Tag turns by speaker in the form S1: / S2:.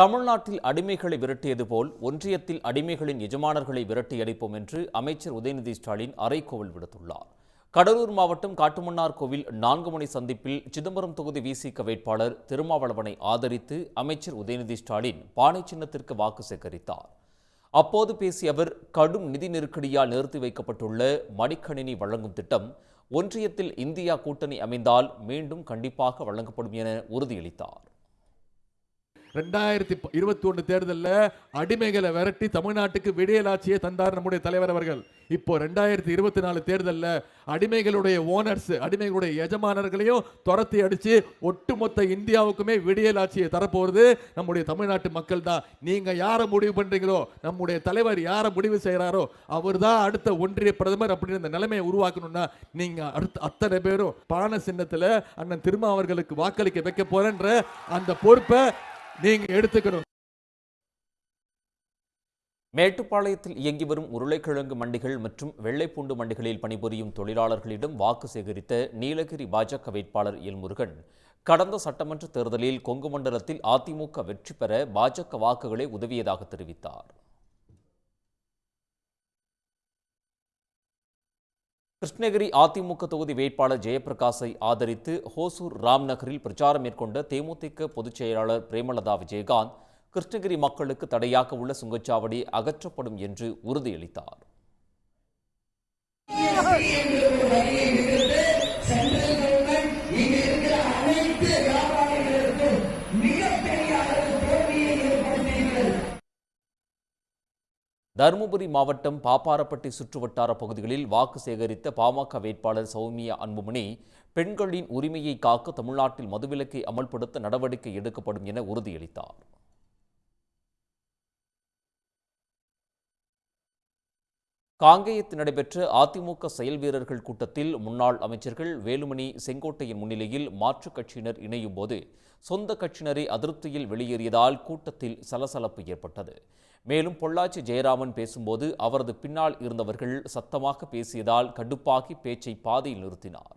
S1: தமிழ்நாட்டில் அடிமைகளை விரட்டியது போல் ஒன்றியத்தில் அடிமைகளின் எஜமானர்களை விரட்டி அடிப்போம் என்று அமைச்சர் உதயநிதி ஸ்டாலின் அறைகோவல் விடுத்துள்ளார். கடலூர் மாவட்டம் காட்டுமன்னார் கோவில் நான்கு மணி சந்திப்பில் சிதம்பரம் தொகுதி விசிக வேட்பாளர் திருமாவளவனை ஆதரித்து அமைச்சர் உதயநிதி ஸ்டாலின் பானை சின்னத்திற்கு வாக்கு சேகரித்தார். அப்போது பேசிய அவர் கடும் நிதி நெருக்கடியால் நிறுத்தி வைக்கப்பட்டுள்ள மடிக்கணினி வழங்கும் திட்டம் ஒன்றியத்தில் இந்தியா கூட்டணி அமைந்தால் மீண்டும் கண்டிப்பாக வழங்கப்படும் என உறுதியளித்தார்.
S2: ரெண்டாயிரத்தி இருபத்தி ஒன்று தேர்தலில் அடிமைகளை விரட்டி தமிழ்நாட்டுக்கு விடியலாட்சியை தந்தார் நம்முடைய தலைவர் அவர்கள். இப்போ ரெண்டாயிரத்தி இருபத்தி நாலு தேர்தலில் அடிமைகளுடைய ஓனர்ஸ் அடிமைகளுடைய எஜமானர்களையும் துரத்தி அடித்து ஒட்டுமொத்த இந்தியாவுக்குமே விடியலாட்சியை தரப்போகிறது நம்முடைய தமிழ்நாட்டு மக்கள் தான். நீங்கள் யாரை முடிவு பண்ணுறீங்களோ நம்முடைய தலைவர் யாரை முடிவு செய்கிறாரோ அவர் தான் அடுத்த ஒன்றிய பிரதமர் அப்படின்னு இந்த நிலைமையை உருவாக்கணும்னா நீங்கள் அடுத்த அத்தனை பேரும் பான சின்னத்தில் அண்ணன் திருமா அவர்களுக்கு வாக்களிக்க வைக்க போகிறேன்ற அந்த பொறுப்பை நீங்க எடுத்துக்கணும்.
S1: மேட்டுப்பாளையத்தில் இயங்கி வரும் உருளைக்கிழங்கு மண்டிகள் மற்றும் வெள்ளைப்பூண்டு மண்டிகளில் பணிபுரியும் தொழிலாளர்களிடம் வாக்கு சேகரித்த நீலகிரி பாஜக வேட்பாளர் எல்முருகன் கடந்த சட்டமன்ற தேர்தலில் கொங்கு மண்டலத்தில் அதிமுக வெற்றி பெற பாஜக வாக்குகளே உதவியதாக தெரிவித்தார். கிருஷ்ணகிரி அதிமுக தொகுதி வேட்பாளர் ஜெயபிரகாஷை ஆதரித்து ஹோசூர் ராம்நகரில் பிரச்சாரம் மேற்கொண்ட தேமுதிக பொதுச் செயலாளர் பிரேமலதா விஜயகாந்த் கிருஷ்ணகிரி மக்களுக்கு தடையாக உள்ள சுங்கச்சாவடி அகற்றப்படும் என்று உறுதியளித்தார். தருமபுரி மாவட்டம் பாப்பாரப்பட்டி சுற்றுவட்டார பகுதிகளில் வாக்கு சேகரித்த பாமக வேட்பாளர் சௌமியா அன்புமணி பெண்களின் உரிமையை காக்க தமிழ்நாட்டில் மதுவிலக்கை அமல்படுத்த நடவடிக்கை எடுக்கப்படும் என உறுதியளித்தார். காங்கேயத்தில் நடைபெற்ற அதிமுக செயல் வீரர்கள் கூட்டத்தில் முன்னாள் அமைச்சர்கள் வேலுமணி செங்கோட்டையின் முன்னிலையில் மாற்றுக் கட்சியினர் இணையும் போது சொந்த கட்சியினரை அதிருப்தியில் வெளியேறியதால் கூட்டத்தில் சலசலப்பு ஏற்பட்டது மேலும் பொள்ளாச்சி ஜெயராமன் பேசும்போது அவரது பின்னால் இருந்தவர்கள் சத்தமாக பேசியதால் கடுப்பாகி பேச்சை பாதையில் நிறுத்தினார்